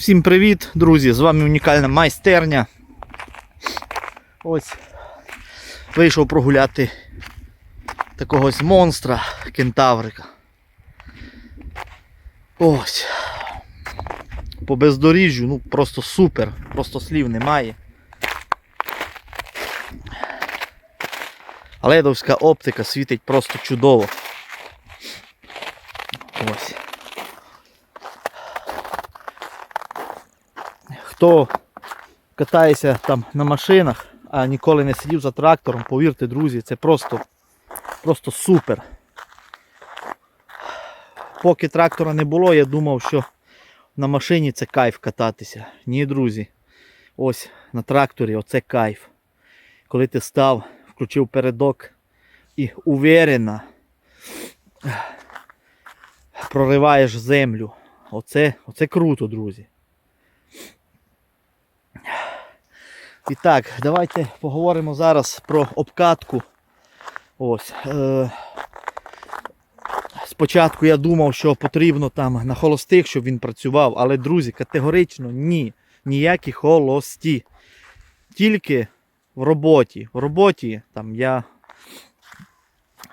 Всім привіт, друзі! З вами унікальна майстерня. Ось вийшов прогуляти такого ось монстра кентаврика. Ось. По бездоріжжю, ну просто супер, просто слів немає. Ледовська оптика світить просто чудово. Ось. Хто катається там на машинах, а ніколи не сидів за трактором, повірте, друзі, це просто, просто супер. Поки трактора не було, я думав, що на машині це кайф кататися. Ні, друзі. Ось на тракторі оце кайф. Коли ти став, включив передок і уверенно прориваєш землю. Оце, оце круто, друзі. І так, давайте поговоримо зараз про обкатку. Ось. Е- спочатку я думав, що потрібно там на холостих, щоб він працював, але, друзі, категорично ні. Ніякі холості. Тільки в роботі. В роботі там я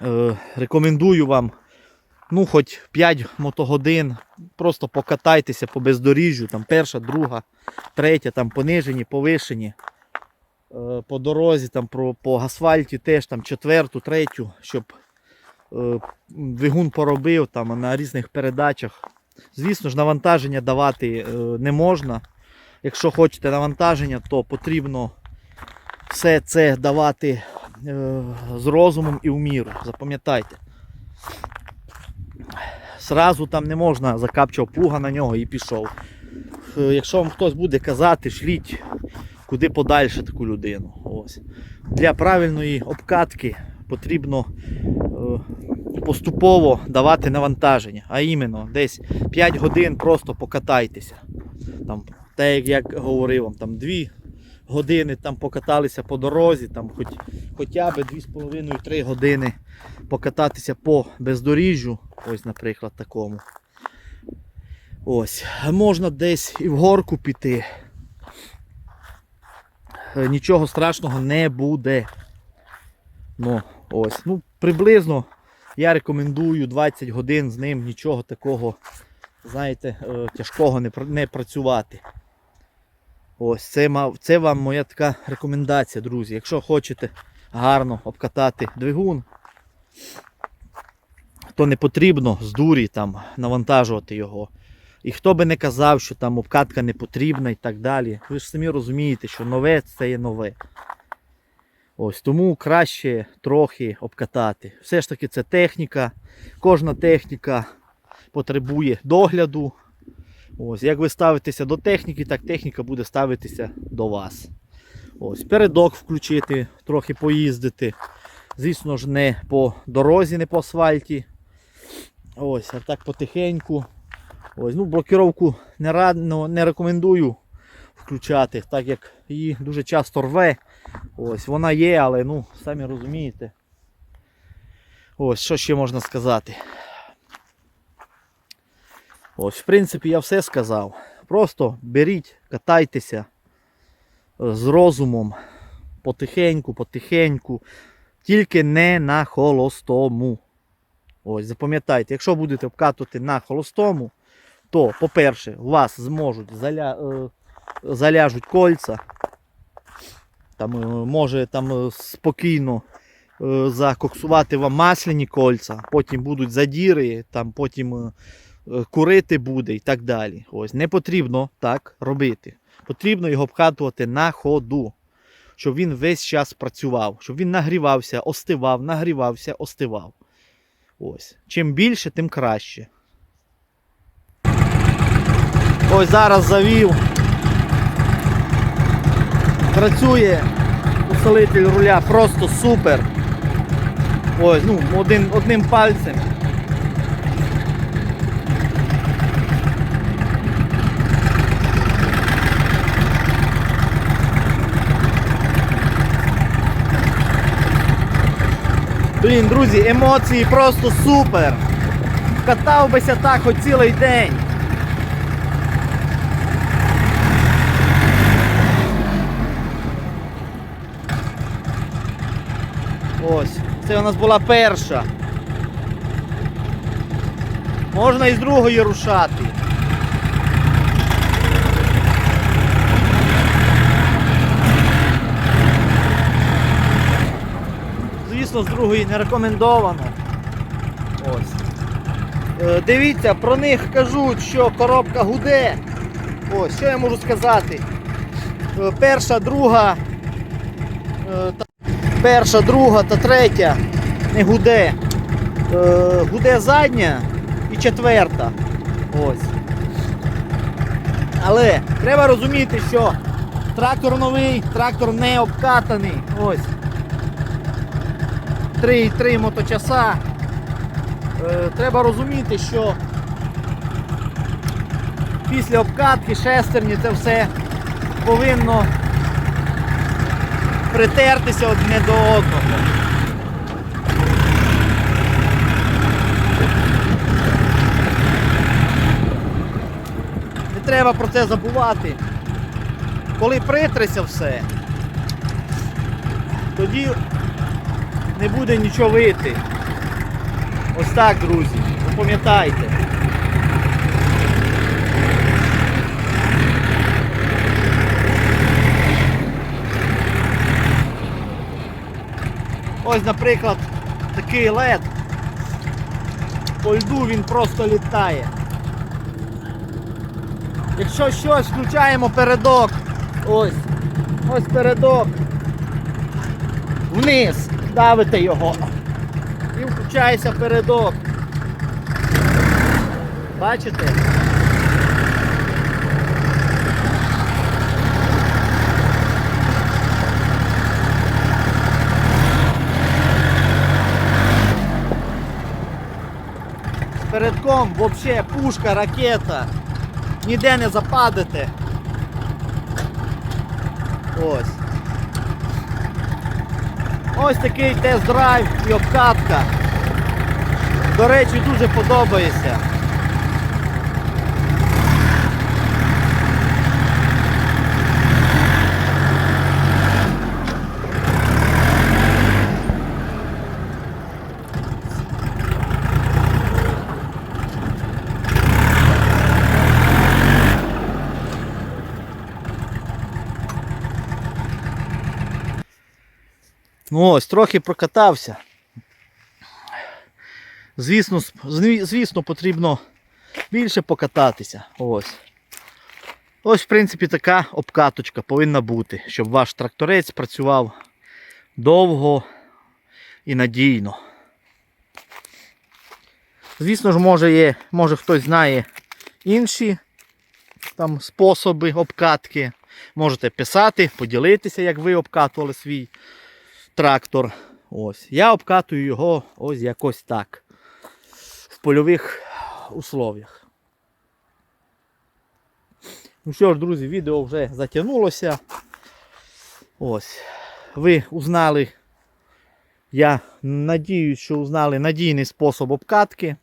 е- рекомендую вам ну, хоч 5 мотогодин. Просто покатайтеся по бездоріжжю, там перша, друга, третя, там понижені, повишені. Е, По дорозі, там про, по асфальті теж там четверту, третю, щоб е, двигун поробив там на різних передачах. Звісно ж, навантаження давати е, не можна. Якщо хочете навантаження, то потрібно все це давати з розумом і в міру. Запам'ятайте. Сразу там не можна закапчав плуга на нього і пішов. Якщо вам хтось буде казати, шліть куди подальше таку людину. Ось. Для правильної обкатки потрібно е, поступово давати навантаження. А іменно десь 5 годин просто покатайтеся. Там, так як я говорив вам, там 2 години там покаталися по дорозі, там хоч, хоча б 2,5-3 години покататися по бездоріжжю. Ось, наприклад, такому. Ось. Можна десь і в горку піти. Е, Нічого страшного не буде. Ну, ось. Ну, приблизно я рекомендую 20 годин з ним нічого такого, знаєте, е, тяжкого не, працювати. Ось, це, це вам моя така рекомендація, друзі. Якщо хочете гарно обкатати двигун, то не потрібно з дурі там навантажувати його. І хто би не казав, що там обкатка не потрібна і так далі. Ви ж самі розумієте, що нове це є нове. Ось тому краще трохи обкатати. Все ж таки це техніка. Кожна техніка потребує догляду. Ось, як ви ставитеся до техніки, так техніка буде ставитися до вас. Ось, передок включити, трохи поїздити. Звісно ж, не по дорозі, не по асфальті. Ось, а так потихеньку. Ось, ну, блокировку не, рад, ну, не рекомендую включати, так як її дуже часто рве. Ось, вона є, але ну, самі розумієте. Ось, що ще можна сказати. Ось, в принципі, я все сказав. Просто беріть, катайтеся з розумом, потихеньку, потихеньку, тільки не на холостому. Ось, запам'ятайте, якщо будете обкатувати на холостому, то, по-перше, вас зможуть заля... е, заляжуть кольця. Там, е, може там е, спокійно закоксувати вам масляні кольця, потім будуть задіри, там потім курити буде і так далі. Ось, не потрібно так робити. Потрібно його обкатувати на ходу, щоб він весь час працював, щоб він нагрівався, остивав, нагрівався, остивав. Ось. Чим більше, тим краще. Ось зараз завів. Працює усилитель руля просто супер. Ось, ну, один, одним пальцем. Блін, друзі, емоції просто супер. Катав бися так хоч цілий день. Ось, це у нас була перша. Можна і з другої рушати. Звісно, з другої не рекомендовано. Ось. Е, Дивіться, про них кажуть, що коробка гуде. Ось, що я можу сказати. Е, Перша, друга, е, перша, друга та третя не гуде. Е, Гуде задня і четверта. Ось. Але треба розуміти, що трактор новий, трактор не обкатаний. Ось. 3,3 моточаса. Е, треба розуміти, що після обкатки шестерні це все повинно притертися одне до одного. Не треба про це забувати. Коли притреся все, тоді не буде нічого вийти. Ось так, друзі, запам'ятайте. Ось, наприклад, такий лед. По льду він просто літає. Якщо щось включаємо передок, ось, ось передок, вниз, давите його і включається передок. Бачите? Передком взагалі пушка, ракета. Ніде не западете. Ось. Ось такий тест-драйв і обкатка. До речі, дуже подобається. Ну ось, трохи прокатався. Звісно, звісно, потрібно більше покататися. Ось. Ось, в принципі, така обкаточка повинна бути, щоб ваш тракторець працював довго і надійно. Звісно ж, може, є, може хтось знає інші там способи обкатки. Можете писати, поділитися, як ви обкатували свій трактор. Ось. Я обкатую його ось якось так. В польових условіях. Ну що ж, друзі, відео вже затягнулося. Ось. Ви узнали, я надіюсь, що узнали надійний спосіб обкатки.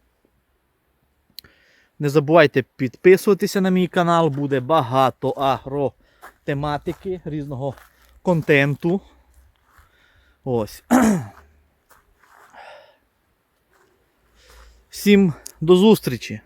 Не забувайте підписуватися на мій канал, буде багато агротематики, різного контенту. Ось. Всім до зустрічі!